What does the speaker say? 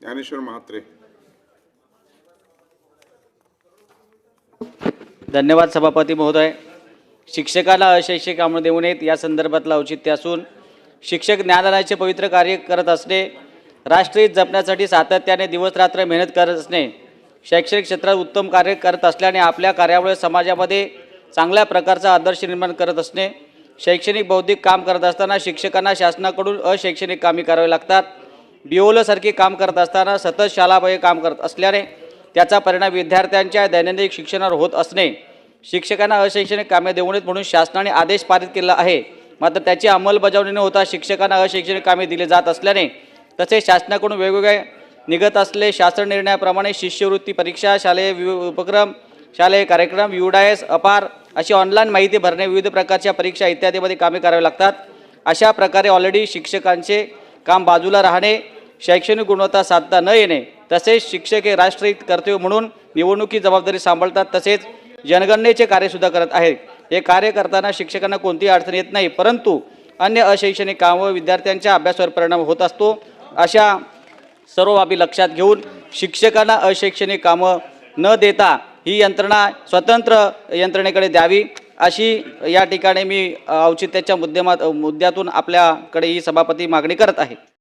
ज्ञानेश्वर म्हात्रे. धन्यवाद सभापती महोदय. शिक्षकाला अशैक्षिक कामं देऊ नयेत या संदर्भातलं औचित्य असून शिक्षक ज्ञानदानाचे पवित्र कार्य करत असणे राष्ट्रहित जपण्यासाठी सातत्याने दिवसरात्र मेहनत करत असणे शैक्षणिक क्षेत्रात उत्तम कार्य करत असल्याने आपल्या कार्यामुळे समाजामध्ये चांगल्या प्रकारचा आदर्श निर्माण करत असणे शैक्षणिक बौद्धिक काम करत असताना शिक्षकांना शासनाकडून अशैक्षणिक कामे करावी लागतात. बिओलसारखे काम करत असताना सतत शालाबाह्य काम करत असल्याने त्याचा परिणाम विद्यार्थ्यांच्या दैनंदिन शिक्षणावर होत असणे शिक्षकांना अशैक्षणिक कामे देऊ नयेत म्हणून शासनाने आदेश पारित केला आहे. मात्र त्याची अंमलबजावणी न होता शिक्षकांना अशैक्षणिक कामे दिली जात असल्याने तसेच शासनाकडून वेगवेगळे निघत असले शासन निर्णयाप्रमाणे शिष्यवृत्ती परीक्षा शालेय विव- उपक्रम शालेय कार्यक्रम युडायस अपार अशी ऑनलाईन माहिती भरणे विविध प्रकारच्या परीक्षा इत्यादीमध्ये कामे करावी लागतात. अशा प्रकारे ऑलरेडी शिक्षकांचे काम बाजूला राहणे शैक्षणिक गुणवत्ता साधता न येणे तसेच शिक्षक हे राष्ट्रहित कर्तव्य म्हणून निवडणुकी जबाबदारी सांभाळतात तसेच जनगणनेचे कार्यसुद्धा करत आहेत. हे कार्य करताना शिक्षकांना कोणतीही अडचण येत नाही परंतु अन्य अशैक्षणिक कामं विद्यार्थ्यांच्या अभ्यासावर परिणाम होत असतो अशा सर्व बाबी लक्षात घेऊन शिक्षकांना अशैक्षणिक कामं न देता ही यंत्रणा स्वतंत्र यंत्रणेकडे द्यावी. अशी या ठिकाणी मी औचित्याच्या मुद्देमात मुद्द्यातून आपल्याकडे ही सभापती मागणी करत आहे.